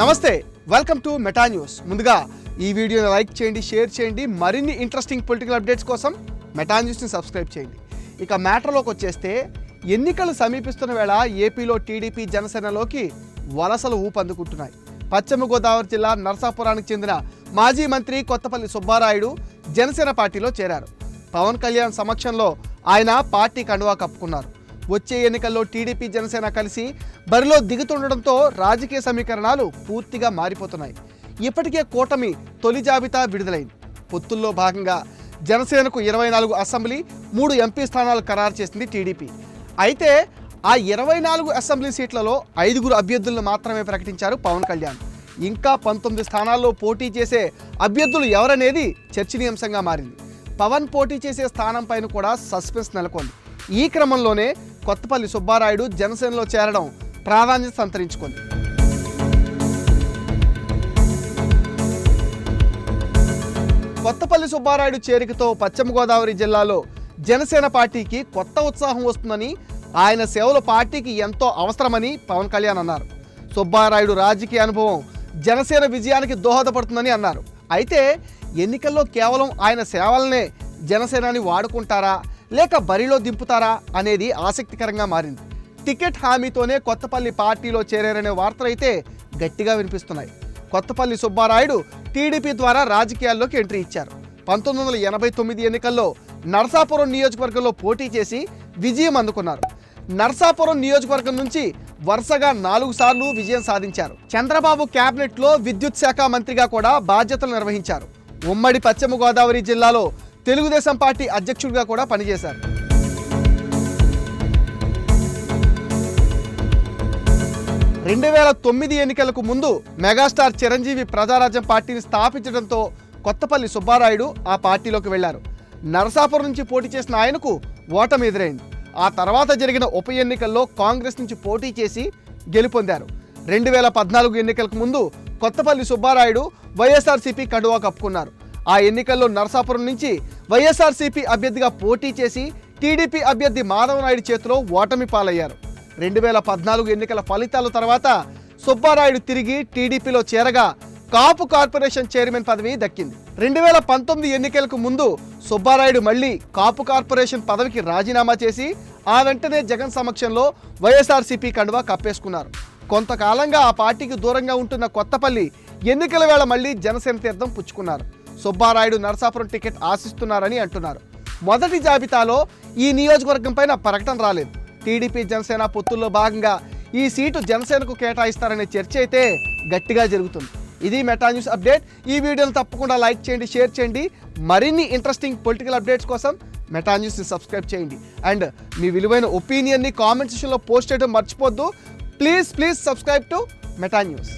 నమస్తే welcome to Meta news ముందుగా ఈ వీడియోని లైక్ చేయండి షేర్ చేయండి మరిన్ని ఇంట్రెస్టింగ్ పొలిటికల్ అప్డేట్స్ కోసం మెటా న్యూస్ని సబ్స్క్రైబ్ చేయండి. ఇక మ్యాటర్లోకి వచ్చేస్తే ఎన్నికలు సమీపిస్తున్న వేళ ఏపీలో టీడీపీ జనసేనలోకి వలసలు ఊపందుకుంటున్నాయి. పశ్చిమ గోదావరి జిల్లా నరసాపురానికి చెందిన మాజీ మంత్రి కొత్తపల్లి సుబ్బారాయుడు జనసేన పార్టీలో చేరారు. పవన్ కళ్యాణ్ సమక్షంలో ఆయన పార్టీ కండువా కప్పుకున్నారు. వచ్చే ఎన్నికల్లో టీడీపీ జనసేన కలిసి బరిలో దిగుతుండడంతో రాజకీయ సమీకరణాలు పూర్తిగా మారిపోతున్నాయి. ఇప్పటికే కూటమి తొలి జాబితా విడుదలైంది. పొత్తుల్లో భాగంగా జనసేనకు ఇరవై నాలుగు అసెంబ్లీ మూడు ఎంపీ స్థానాలు ఖరారు చేసింది టీడీపీ. అయితే ఆ ఇరవై నాలుగు అసెంబ్లీ సీట్లలో ఐదుగురు అభ్యర్థులను మాత్రమే ప్రకటించారు పవన్ కళ్యాణ్. ఇంకా పంతొమ్మిది స్థానాల్లో పోటీ చేసే అభ్యర్థులు ఎవరనేది చర్చనీయాంశంగా మారింది. పవన్ పోటీ చేసే స్థానం పైన కూడా సస్పెన్స్ నెలకొంది. ఈ క్రమంలోనే కొత్తపల్లి సుబ్బారాయుడు జనసేనలో చేరడం ప్రాధాన్యత సంతరించుకుంది. కొత్తపల్లి సుబ్బారాయుడు చేరికతో పశ్చిమ గోదావరి జిల్లాలో జనసేన పార్టీకి కొత్త ఉత్సాహం వస్తుందని ఆయన సేవలు పార్టీకి ఎంతో అవసరమని పవన్ కళ్యాణ్ అన్నారు. సుబ్బారాయుడు రాజకీయ అనుభవం జనసేన విజయానికి దోహదపడుతుందని అన్నారు. అయితే ఎన్నికల్లో కేవలం ఆయన సేవలనే జనసేనాని వాడుకుంటారా? లేక బరిలో దింపుతారా అనేది ఆసక్తికరంగా మారింది. టికెట్ హామీతోనే కొత్తపల్లి పార్టీలో చేరారనే వార్తలు అయితే గట్టిగా వినిపిస్తున్నాయి. కొత్తపల్లి సుబ్బారాయుడు టీడీపీ ద్వారా రాజకీయాల్లోకి ఎంట్రీ ఇచ్చారు. పంతొమ్మిది వందల ఎనభై తొమ్మిది ఎన్నికల్లో నరసాపురం నియోజకవర్గంలో పోటీ చేసి విజయం అందుకున్నారు. నరసాపురం నియోజకవర్గం నుంచి వరుసగా నాలుగు సార్లు విజయం సాధించారు. చంద్రబాబు క్యాబినెట్లో విద్యుత్ శాఖ మంత్రిగా కూడా బాధ్యతలు నిర్వహించారు. ఉమ్మడి పశ్చిమ గోదావరి జిల్లాలో తెలుగుదేశం పార్టీ అధ్యక్షుడిగా కూడా పనిచేశారు. రెండు వేల తొమ్మిది ఎన్నికలకు ముందు మెగాస్టార్ చిరంజీవి ప్రజారాజ్యం పార్టీని స్థాపించడంతో కొత్తపల్లి సుబ్బారాయుడు ఆ పార్టీలోకి వెళ్ళారు. నరసాపురం నుంచి పోటీ చేసిన ఆయనకు ఓటమి ఎదురైంది. ఆ తర్వాత జరిగిన ఉప ఎన్నికల్లో కాంగ్రెస్ నుంచి పోటీ చేసి గెలుపొందారు. రెండు వేల పద్నాలుగు ఎన్నికలకు ముందు కొత్తపల్లి సుబ్బారాయుడు వైఎస్ఆర్సీపీ కండువా కప్పుకున్నారు. ఆ ఎన్నికల్లో నరసాపురం నుంచి వైఎస్ఆర్సీపీ అభ్యర్థిగా పోటీ చేసి టీడీపీ అభ్యర్థి మాధవనాయుడు చేతిలో ఓటమి పాలయ్యారు. రెండు వేల పద్నాలుగు ఎన్నికల ఫలితాల తర్వాత సుబ్బారాయుడు తిరిగి టీడీపీలో చేరగా కాపు కార్పొరేషన్ చైర్మన్ పదవి దక్కింది. రెండు వేల పంతొమ్మిది ఎన్నికలకు ముందు సుబ్బారాయుడు మళ్ళీ కాపు కార్పొరేషన్ పదవికి రాజీనామా చేసి ఆ వెంటనే జగన్ సమక్షంలో వైఎస్ఆర్సీపీ కండువా కప్పేసుకున్నారు. కొంతకాలంగా ఆ పార్టీకి దూరంగా ఉంటున్న కొత్తపల్లి ఎన్నికల వేళ మళ్ళీ జనసేన తీర్థం పుచ్చుకున్నారు. సుబ్బారాయుడు నరసాపురం టికెట్ ఆశిస్తున్నారని అంటున్నారు. మొదటి జాబితాలో ఈ నియోజకవర్గం పైన ప్రకటన రాలేదు. టీడీపీ జనసేన పొత్తుల్లో భాగంగా ఈ సీటు జనసేనకు కేటాయిస్తారనే చర్చ అయితే గట్టిగా జరుగుతుంది. ఇది మెటా న్యూస్ అప్డేట్. ఈ వీడియోను తప్పకుండా లైక్ చేయండి షేర్ చేయండి. మరిన్ని ఇంట్రెస్టింగ్ పొలిటికల్ అప్డేట్స్ కోసం మెటా న్యూస్ని సబ్స్క్రైబ్ చేయండి. అండ్ మీ విలువైన ఒపీనియన్ని కామెంట్ సెక్షన్లో పోస్ట్ చేయడం మర్చిపోద్దు please please subscribe to Meta news.